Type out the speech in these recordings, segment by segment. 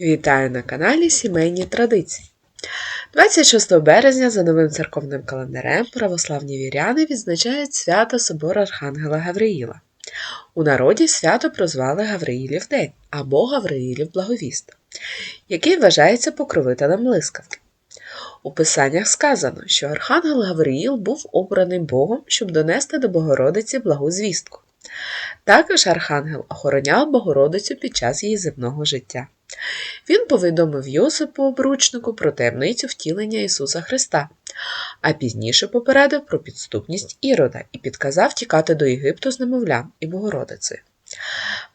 Вітаю на каналі Сімейні Традиції. 26 березня за новим церковним календарем православні віряни відзначають свято Собор Архангела Гавриїла. У народі свято прозвали Гавриїлів День або Гавриїлів Благовіст, який вважається покровителем блискавки. У писаннях сказано, що Архангел Гавриїл був обраний Богом, щоб донести до Богородиці благу звістку. Також Архангел охороняв Богородицю під час її земного життя. Він повідомив Йосипу обручнику про таємницю втілення Ісуса Христа, а пізніше попередив про підступність Ірода і підказав тікати до Єгипту з немовлям і Богородицею.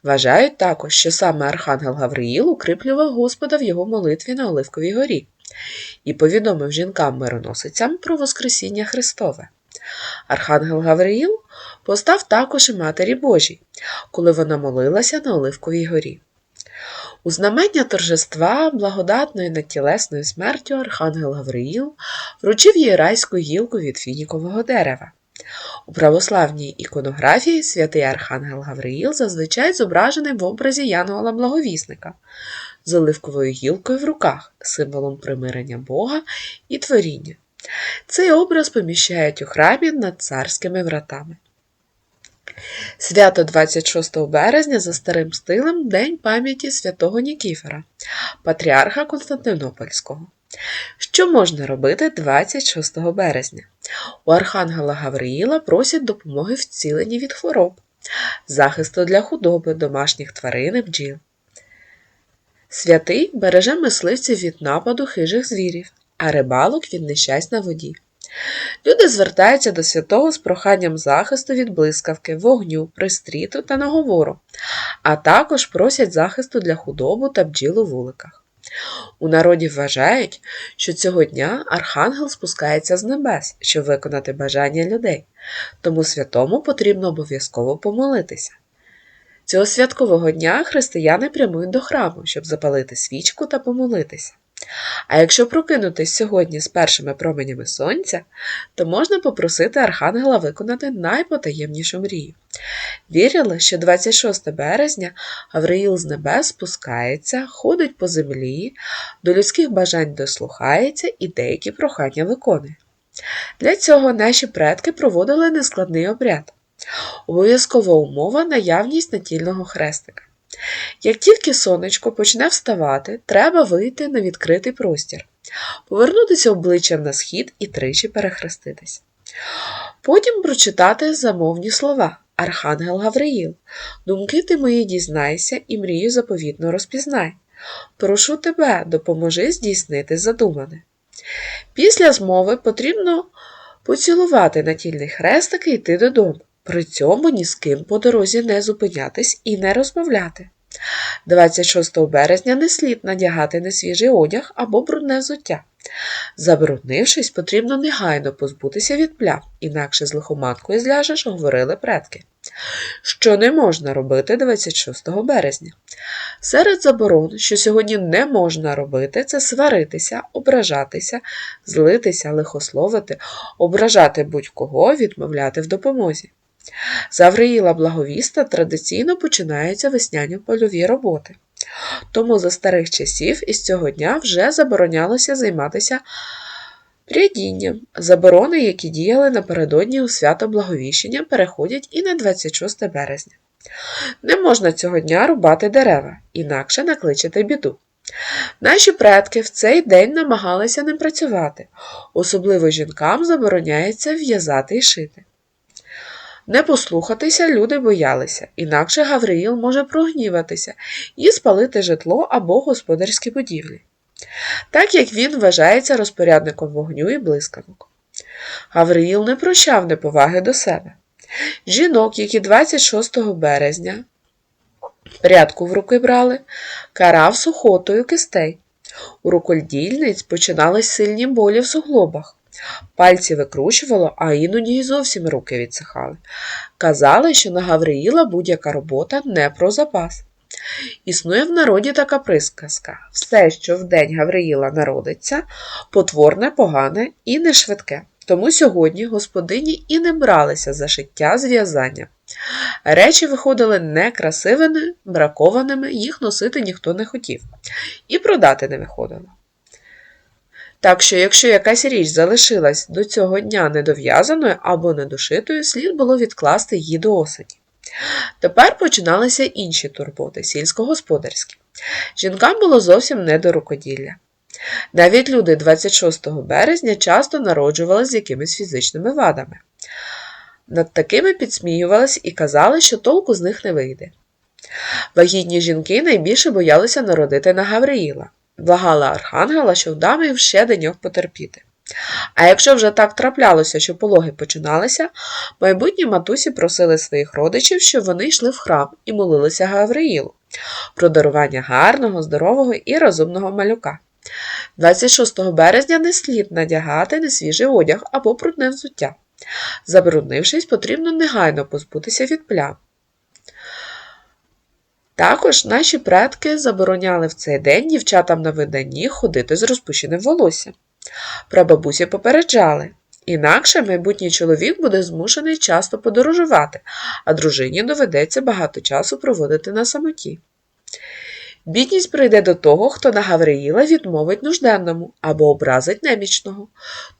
Вважають також, що саме Архангел Гавриїл укріплював Господа в його молитві на Оливковій горі і повідомив жінкам-мироносицям про Воскресіння Христове. Архангел Гавриїл постав також і Матері Божій, коли вона молилася на Оливковій горі. У знамення торжества благодатною над тілесною смертю Архангел Гавриїл вручив їй райську гілку від фінікового дерева. У православній іконографії святий Архангел Гавриїл зазвичай зображений в образі Янгола Благовісника з оливковою гілкою в руках, символом примирення Бога і творіння. Цей образ поміщають у храмі над царськими вратами. Свято 26 березня за старим стилем День пам'яті святого Нікіфора, патріарха Константинопольського. Що можна робити 26 березня? У Архангела Гавриїла просять допомоги в від хвороб, захисту для худоби, домашніх тварин і бджіл. Святий береже мисливців від нападу хижих звірів, а рибалок від нещасть на воді. Люди звертаються до святого з проханням захисту від блискавки, вогню, пристріту та наговору, а також просять захисту для худобу та бджіл у вуликах. У народі вважають, що цього дня архангел спускається з небес, щоб виконати бажання людей, тому святому потрібно обов'язково помолитися. Цього святкового дня християни прямують до храму, щоб запалити свічку та помолитися. А якщо прокинутись сьогодні з першими променями сонця, то можна попросити Архангела виконати найпотаємнішу мрію. Вірили, що 26 березня Гавриїл з небес спускається, ходить по землі, до людських бажань дослухається і деякі прохання виконує. Для цього наші предки проводили нескладний обряд. Обов'язкова умова наявність натільного хрестика. Як тільки сонечко почне вставати, треба вийти на відкритий простір, повернутися обличчям на схід і тричі перехреститись. Потім прочитати замовні слова Архангел Гавриїл. Думки ти мої дізнайся і мрію заповітно розпізнай. Прошу тебе, допоможи здійснити задумане. Після змови потрібно поцілувати натільний хрестик і йти додому. При цьому ні з ким по дорозі не зупинятись і не розмовляти. 26 березня не слід надягати несвіжий одяг або брудне взуття. Забруднившись, потрібно негайно позбутися від плям, інакше з лихоманкою зляжеш, говорили предки. Що не можна робити 26 березня? Серед заборон, що сьогодні не можна робити, це сваритися, ображатися, злитися, лихословити, ображати будь-кого, відмовляти в допомозі. З Благовіста традиційно починаються весняні польові роботи. Тому за старих часів із цього дня вже заборонялося займатися прядінням. Заборони, які діяли напередодні у свято Благовіщення, переходять і на 26 березня. Не можна цього дня рубати дерева, інакше накличете біду. Наші предки в цей день намагалися не працювати, особливо жінкам забороняється в'язати і шити. Не послухатися люди боялися, інакше Гавриїл може прогніватися і спалити житло або господарські будівлі, так як він вважається розпорядником вогню і блискавок. Гавриїл не прощав неповаги до себе. Жінок, які 26 березня прядку в руки брали, карав сухотою кистей. У рукодільниць починались сильні болі в суглобах. Пальці викручувало, а іноді й зовсім руки відсихали. Казали, що на Гавриїла будь-яка робота не про запас. Існує в народі така присказка все, що в день Гавриїла народиться, потворне, погане і не швидке. Тому сьогодні господині і не бралися за шиття зв'язання. Речі виходили некрасивими, бракованими, їх носити ніхто не хотів, і продати не виходило. Так що, якщо якась річ залишилась до цього дня недов'язаною або недошитою, слід було відкласти її до осені. Тепер починалися інші турботи, сільськогосподарські. Жінкам було зовсім не до рукоділля. Навіть люди 26 березня часто народжували з якимись фізичними вадами. Над такими підсміювались і казали, що толку з них не вийде. Вагітні жінки найбільше боялися народити на Гавриїла, благала архангела, що вдав ще деньок потерпіти. А якщо вже так траплялося, що пологи починалися, майбутні матусі просили своїх родичів, щоб вони йшли в храм і молилися Гавриїлу про дарування гарного, здорового і розумного малюка. 26 березня не слід надягати несвіжий одяг або брудне взуття. Забруднившись, потрібно негайно позбутися від плям. Також наші предки забороняли в цей день дівчатам на виданні ходити з розпущеним волоссям. Прабабусі попереджали, інакше майбутній чоловік буде змушений часто подорожувати, а дружині доведеться багато часу проводити на самоті. Бідність прийде до того, хто на Гавриїла відмовить нужденному або образить немічного.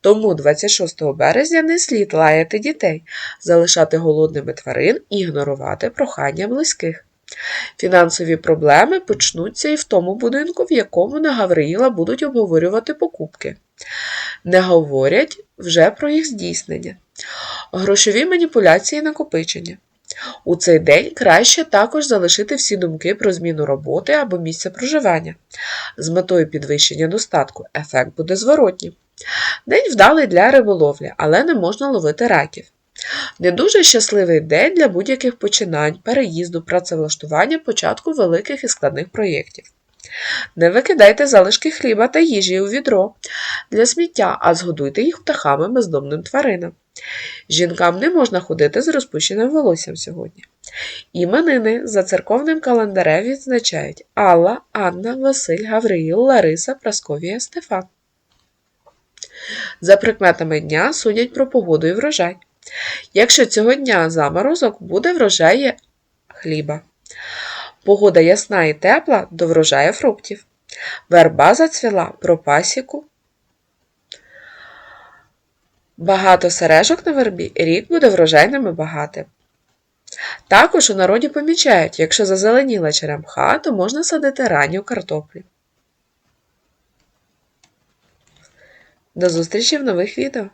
Тому 26 березня не слід лаяти дітей, залишати голодними тварин і ігнорувати прохання близьких. Фінансові проблеми почнуться і в тому будинку, в якому на Гавриїла будуть обговорювати покупки. Не говорять вже про їх здійснення. Грошові маніпуляції накопичення. У цей день краще також залишити всі думки про зміну роботи або місця проживання. З метою підвищення достатку ефект буде зворотнім. День вдалий для риболовлі, але не можна ловити раків. Не дуже щасливий день для будь-яких починань, переїзду, працевлаштування, початку великих і складних проєктів. Не викидайте залишки хліба та їжі у відро для сміття, а згодуйте їх птахами бездомним тваринам. Жінкам не можна ходити з розпущеним волоссям сьогодні. Іменини за церковним календарем відзначають Алла, Анна, Василь, Гавриїл, Лариса, Прасковія, Стефан. За прикметами дня судять про погоду і врожай. Якщо цього дня заморозок, буде врожай хліба. Погода ясна і тепла до врожаю фруктів. Верба зацвіла про пасіку. Багато сережок на вербі, рік буде врожайним і багатим. Також у народі помічають, якщо зазеленіла черемха, то можна садити ранню картоплю. До зустрічі в нових відео!